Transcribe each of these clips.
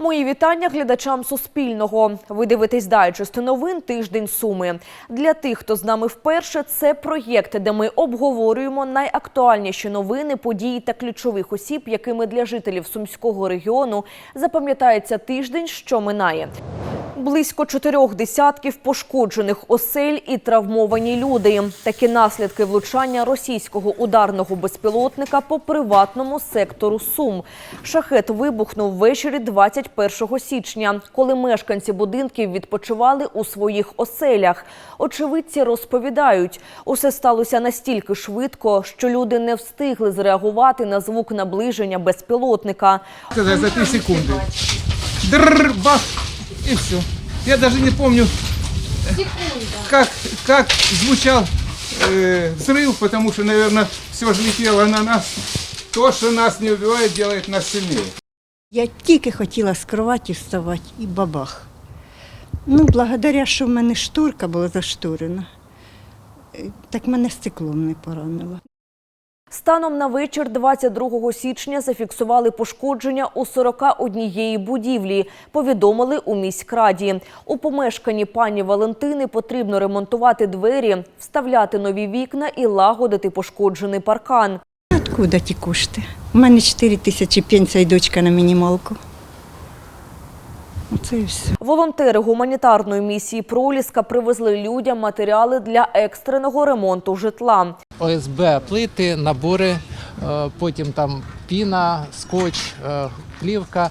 Мої вітання глядачам Суспільного. Ви дивитесь дайджест новин тиждень суми. Для тих, хто з нами вперше, це проєкт, де ми обговорюємо найактуальніші новини, події та ключових осіб, якими для жителів сумського регіону запам'ятається тиждень, що минає. Близько чотирьох десятків пошкоджених осель і травмовані люди. Такі наслідки влучання російського ударного безпілотника по приватному сектору Сум. Шахет вибухнув ввечері 21 січня, коли мешканці будинків відпочивали у своїх оселях. Очевидці розповідають, усе сталося настільки швидко, що люди не встигли зреагувати на звук наближення безпілотника. за три секунды. Дрррр, бах, и все. Я даже не помню, как, как звучал э, взрыв, потому что, наверное, все же летело на нас. То, что нас не убивает, делает нас сильнее. Я тільки хотіла з кроваті вставати і бабах. Ну, благодаря, що в мене шторка була зашторена, е, так мене стеклом не поранило. Станом на вечір 22 січня зафіксували пошкодження у 41 будівлі. Повідомили у міськраді. У помешканні пані Валентини потрібно ремонтувати двері, вставляти нові вікна і лагодити пошкоджений паркан. Откуда ті кошти? У мене 4 тисячі пенсія і дочка на мінімалку. Оце і все. Волонтери гуманітарної місії Проліска привезли людям матеріали для екстреного ремонту житла. ОСБ плити, набори, е, потім там піна, скотч, е, плівка.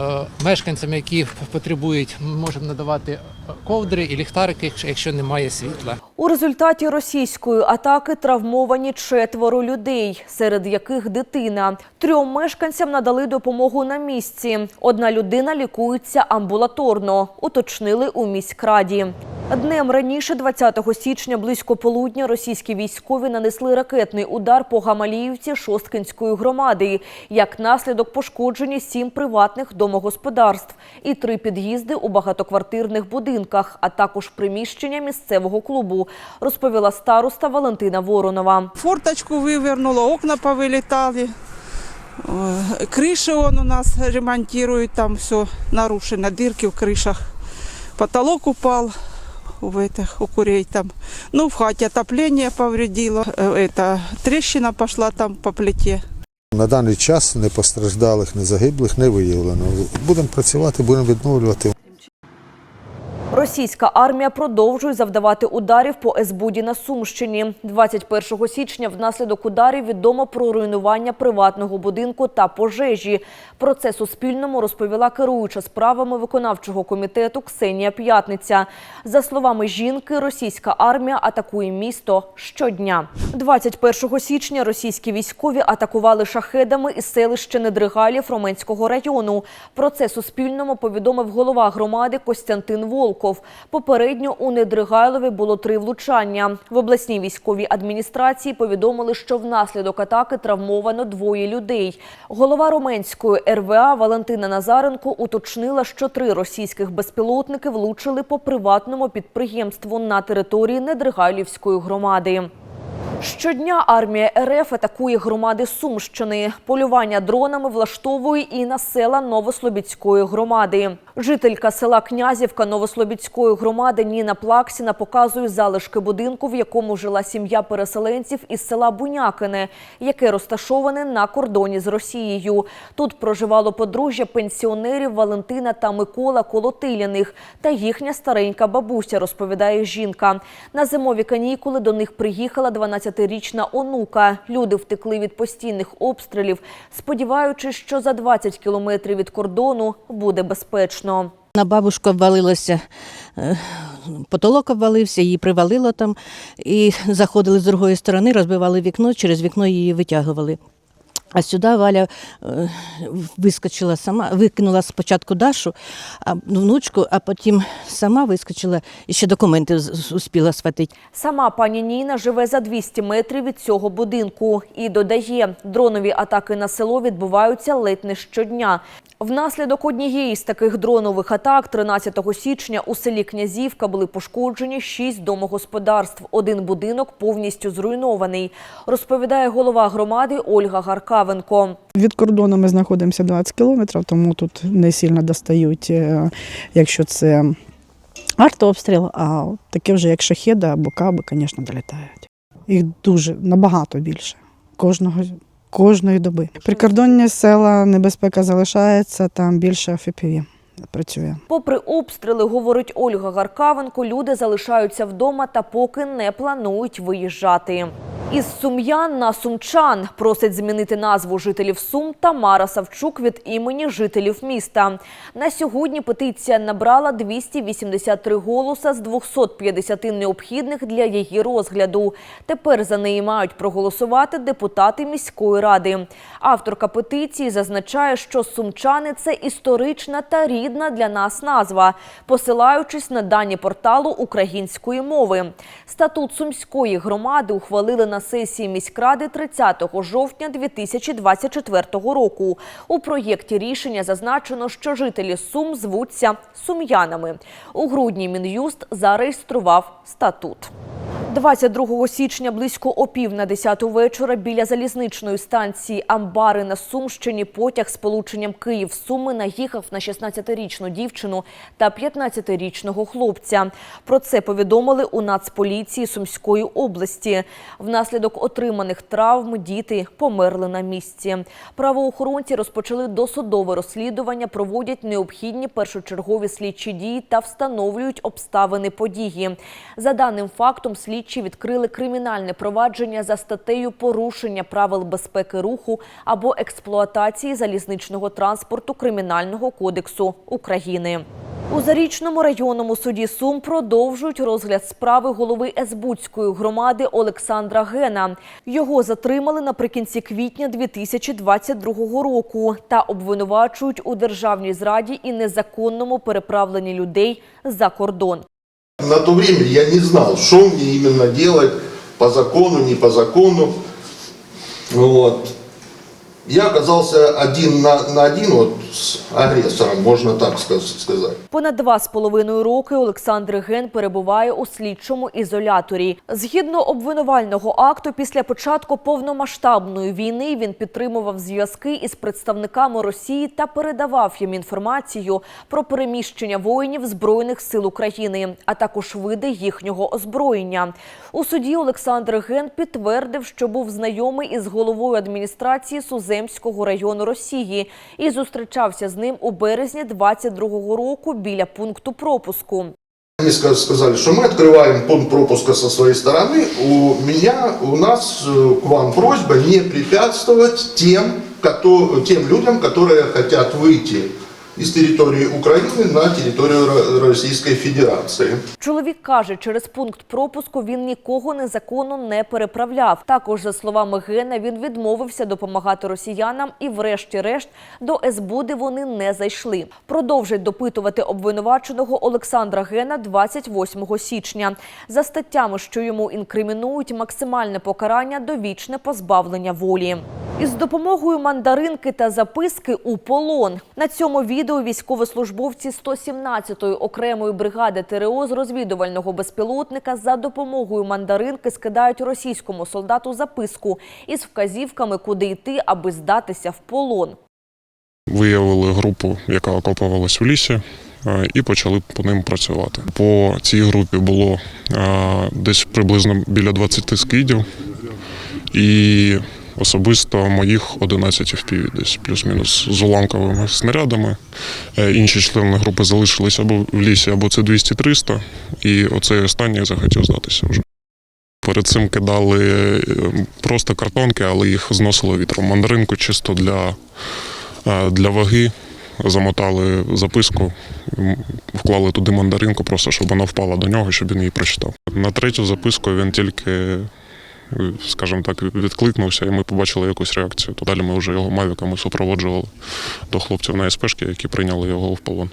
Е, Мешканцям, які потребують, можемо надавати ковдри і ліхтарики, якщо- немає світла. У результаті російської атаки травмовані четверо людей, серед яких дитина. Трьом мешканцям надали допомогу на місці. Одна людина лікується амбулаторно, уточнили у міськраді. Днем раніше, 20 січня, близько полудня, російські військові нанесли ракетний удар по Гамаліївці Шосткинської громади. Як наслідок пошкоджені сім приватних домогосподарств і три під'їзди у багатоквартирних будинках, а також приміщення місцевого клубу, розповіла староста Валентина Воронова. Форточку вывернуло, окна повылетали. Э, Крыши он у нас ремонтирует, там все нарушено, дырки в крышах. Потолок упал в этих, у курей там. Ну, в хате отопление повредило. Э, Это трещина пошла там по плите. На даний час не постраждалих, не загиблих не виявлено. Будемо працювати, будемо відновлювати. Російська армія продовжує завдавати ударів по Есбуді на Сумщині. 21 січня внаслідок ударів відомо про руйнування приватного будинку та пожежі. Про це Суспільному розповіла керуюча справами виконавчого комітету Ксенія П'ятниця. За словами жінки, російська армія атакує місто щодня. 21 січня російські військові атакували шахедами із селища Недригалів Роменського району. Про це Суспільному повідомив голова громади Костянтин Волков. Попередньо у Недригайлові було три влучання. В обласній військовій адміністрації повідомили, що внаслідок атаки травмовано двоє людей. Голова Роменської РВА Валентина Назаренко уточнила, що три російських безпілотники влучили по приватному підприємству на території Недригайлівської громади. Щодня армія РФ атакує громади Сумщини. Полювання дронами влаштовує і на села Новослобідської громади. Жителька села Князівка Новослобідської громади Ніна Плаксіна показує залишки будинку, в якому жила сім'я переселенців із села Бунякине, яке розташоване на кордоні з Росією. Тут проживало подружжя пенсіонерів Валентина та Микола Колотиляних та їхня старенька бабуся, розповідає жінка. На зимові канікули до них приїхала 12-річна онука. Люди втекли від постійних обстрілів, сподіваючись, що за 20 кілометрів від кордону буде безпечно. На бабушку обвалилося, е, потолок обвалився, її привалило там. І заходили з другої сторони, розбивали вікно, через вікно її витягували. А сюди Валя е, вискочила сама, викинула спочатку Дашу, а внучку, а потім сама вискочила і ще документи успіла схватити. Сама пані Ніна живе за 200 метрів від цього будинку і додає, дронові атаки на село відбуваються ледь не щодня. Внаслідок однієї з таких дронових атак 13 січня у селі Князівка були пошкоджені шість домогосподарств. Один будинок повністю зруйнований, розповідає голова громади Ольга Гарка. Гаркавенко. Від кордону ми знаходимося 20 кілометрів, тому тут не сильно достають, е, якщо це артобстріл, а таке вже як шахеда або каби, звісно, долітають. Їх дуже набагато більше кожного. Кожної доби. Прикордонні села небезпека залишається, там більше ФПВ працює. Попри обстріли, говорить Ольга Гаркавенко, люди залишаються вдома та поки не планують виїжджати. Із сум'ян на сумчан просить змінити назву жителів Сум Тамара Савчук від імені жителів міста. На сьогодні петиція набрала 283 голоса з 250 необхідних для її розгляду. Тепер за неї мають проголосувати депутати міської ради. Авторка петиції зазначає, що сумчани це історична та рідна для нас назва, посилаючись на дані порталу української мови. Статут сумської громади ухвалили на сесії міськради 30 жовтня 2024 року. У проєкті рішення зазначено, що жителі Сум звуться сум'янами. У грудні Мін'юст зареєстрував статут. 22 січня близько о пів на 10 вечора біля залізничної станції Амбари на Сумщині потяг з полученням Київ-Суми наїхав на 16-річну дівчину та 15-річного хлопця. Про це повідомили у Нацполіції Сумської області. Внаслідок отриманих травм діти померли на місці. Правоохоронці розпочали досудове розслідування, проводять необхідні першочергові слідчі дії та встановлюють обставини події. За даним фактом, слідчі відкрили кримінальне провадження за статтею порушення правил безпеки руху або експлуатації залізничного транспорту Кримінального кодексу України. У Зарічному районному суді Сум продовжують розгляд справи голови Есбудської громади Олександра Гена. Його затримали наприкінці квітня 2022 року та обвинувачують у державній зраді і незаконному переправленні людей за кордон. На то время я не знал, что мне именно делать по закону, не по закону. Вот. Я оказался один на, на один вот с агрессором, можно так сказ- сказать. Понад два з половиною роки Олександр Ген перебуває у слідчому ізоляторі. Згідно обвинувального акту, після початку повномасштабної війни він підтримував зв'язки із представниками Росії та передавав їм інформацію про переміщення воїнів збройних сил України, а також види їхнього озброєння. У суді Олександр Ген підтвердив, що був знайомий із головою адміністрації Суземського району Росії і зустрічався з ним у березні 22-го року біля пункту пропуску. Они ска- сказали, что мы открываем пункт пропуска со своей стороны. У меня, у нас э, к вам просьба не препятствовать тем, кото- тем людям, которые хотят выйти из территории Украины на территорию Ро- Российской Федерации. Чоловік каже, через пункт пропуску він нікого незаконно не переправляв. Також, за словами Гена, він відмовився допомагати росіянам і, врешті-решт, до СБУДи вони не зайшли. Продовжить допитувати обвинуваченого Олександра Гена 28 січня. За статтями, що йому інкримінують, максимальне покарання довічне позбавлення волі. Із допомогою мандаринки та записки у полон. На цьому відео військовослужбовці 117-ї окремої бригади ТРО з розвідувального безпілотника за допомогою мандаринки скидають російському солдату записку із вказівками, куди йти, аби здатися в полон. Виявили групу, яка окопувалась в лісі, е, і почали по ним працювати. По цій групі було е, десь приблизно біля 20 скидів, і особисто моїх 11 FPV, десь плюс-мінус з уламковими снарядами. Е, Інші члени групи залишилися або в лісі, або це 200-300, і оцей останній захотів здатися вже. Перед цим кидали е, просто картонки, але їх зносило вітром. Мандаринку чисто для Е, для ваги замотали записку, вклали туди мандаринку, просто щоб вона впала до нього, щоб він її прочитав. На третю записку він тільки, скажімо так, відкликнувся, і ми побачили якусь реакцію. То далі ми вже його мавіками супроводжували до хлопців на СПшки, які прийняли його в полон.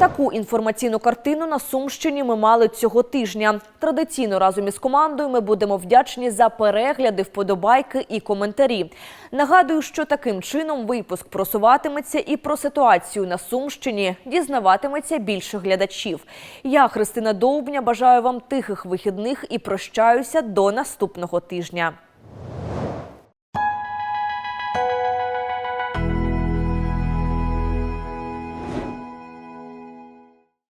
Таку інформаційну картину на Сумщині ми мали цього тижня. Традиційно разом із командою ми будемо вдячні за перегляди, вподобайки і коментарі. Нагадую, що таким чином випуск просуватиметься і про ситуацію на Сумщині дізнаватиметься більше глядачів. Я, Христина Довбня, бажаю вам тихих вихідних і прощаюся до наступного тижня.